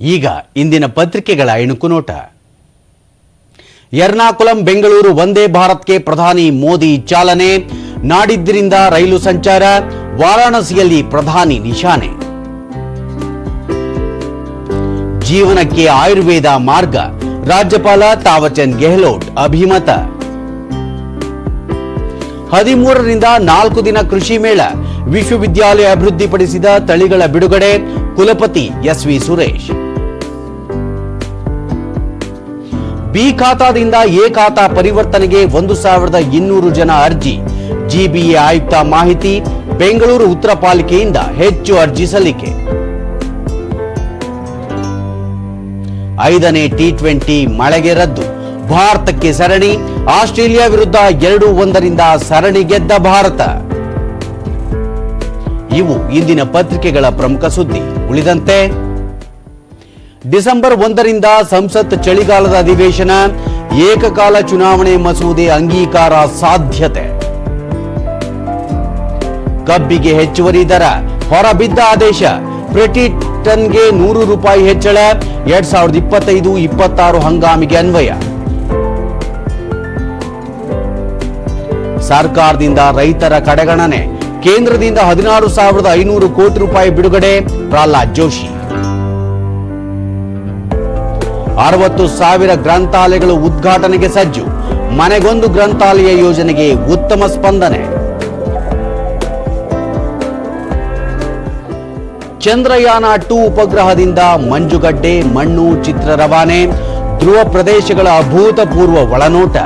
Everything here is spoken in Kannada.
ಈಗ ಇಂದಿನ ಪತ್ರಿಕೆಗಳ ಇಣುಕು ನೋಟ. ಎರ್ನಾಕುಲಂ, ಬೆಂಗಳೂರು ವಂದೇ ಭಾರತ್ಗೆ ಪ್ರಧಾನಿ ಮೋದಿ ಚಾಲನೆ ನಾಡಿದ್ದರಿಂದ ರೈಲು ಸಂಚಾರ, ವಾರಾಣಸಿಯಲ್ಲಿ ಪ್ರಧಾನಿ ನಿಶಾನೆ. ಜೀವನಕ್ಕೆ ಆಯುರ್ವೇದ ಮಾರ್ಗ, ರಾಜ್ಯಪಾಲ ತಾವಚಂದ್ ಗೆಹ್ಲೋಟ್ ಅಭಿಮತ. ಹದಿಮೂರರಿಂದ ನಾಲ್ಕು ದಿನ ಕೃಷಿ ಮೇಳ, ವಿಶ್ವವಿದ್ಯಾಲಯ ಅಭಿವೃದ್ಧಿಪಡಿಸಿದ ತಳಿಗಳ ಬಿಡುಗಡೆ, ಕುಲಪತಿ ಎಸ್ವಿ ಸುರೇಶ್. ಬಿ ಖಾತಾದಿಂದ ಎ ಖಾತಾ ಪರಿವರ್ತನೆಗೆ ಒಂದು ಸಾವಿರದ ಇನ್ನೂರು ಜನ ಅರ್ಜಿ. ಜಿಬಿಎ ಆಯುಕ್ತ ಮಾಹಿತಿ, ಬೆಂಗಳೂರು ಉತ್ತರ ಪಾಲಿಕೆಯಿಂದ ಹೆಚ್ಚು ಅರ್ಜಿ ಸಲ್ಲಿಕೆ. ಐದನೇ ಟಿ ಟ್ವೆಂಟಿ ಮಳೆಗೆ ರದ್ದು. ಭಾರತಕ್ಕೆ ಸರಣಿ, ಆಸ್ಟ್ರೇಲಿಯಾ ವಿರುದ್ಧ ಎರಡು ಒಂದರಿಂದ ಸರಣಿ ಗೆದ್ದ ಭಾರತ. ಇವು ಇಂದಿನ ಪತ್ರಿಕೆಗಳ ಪ್ರಮುಖ ಸುದ್ದಿ. ಉಳಿದಂತೆ ಡಿಸೆಂಬರ್ ಒಂದರಿಂದ ಸಂಸತ್ ಚಳಿಗಾಲದ ಅಧಿವೇಶನ, ಏಕಕಾಲ ಚುನಾವಣೆ ಮಸೂದೆ ಅಂಗೀಕಾರ ಸಾಧ್ಯತೆ. ಕಬ್ಬಿಗೆ ಹೆಚ್ಚುವರಿ ದರ, ಹೊರಬಿದ್ದ ಆದೇಶ. ಪ್ರತಿ ಟನ್ಗೆ ನೂರು ರೂಪಾಯಿ ಹೆಚ್ಚಳ, ಎರಡ್ ಸಾವಿರದ ಇಪ್ಪತ್ತೈದು, ಇಪ್ಪತ್ತಾರು ಹಂಗಾಮಿಗೆ ಅನ್ವಯ. ಸರ್ಕಾರದಿಂದ ರೈತರ ಕಡೆಗಣನೆ. ಕೇಂದ್ರದಿಂದ ಹದಿನಾರು ಸಾವಿರದ ಐನೂರು ಕೋಟಿ ರೂಪಾಯಿ ಬಿಡುಗಡೆ, ಪ್ರಹ್ಲಾದ್ ಜೋಶಿ. ಅರವತ್ತು ಸಾವಿರ ಗ್ರಂಥಾಲಯಗಳು ಉದ್ಘಾಟನೆಗೆ ಸಜ್ಜು. ಮನೆಗೊಂದು ಗ್ರಂಥಾಲಯ ಯೋಜನೆಗೆ ಉತ್ತಮ ಸ್ಪಂದನೆ. ಚಂದ್ರಯಾನ ಟು ಉಪಗ್ರಹದಿಂದ ಮಂಜುಗಡ್ಡೆ, ಮಣ್ಣು, ಚಿತ್ರ ರವಾನೆ, ಧ್ರುವ ಪ್ರದೇಶಗಳ ಅಭೂತಪೂರ್ವ ಒಳನೋಟ.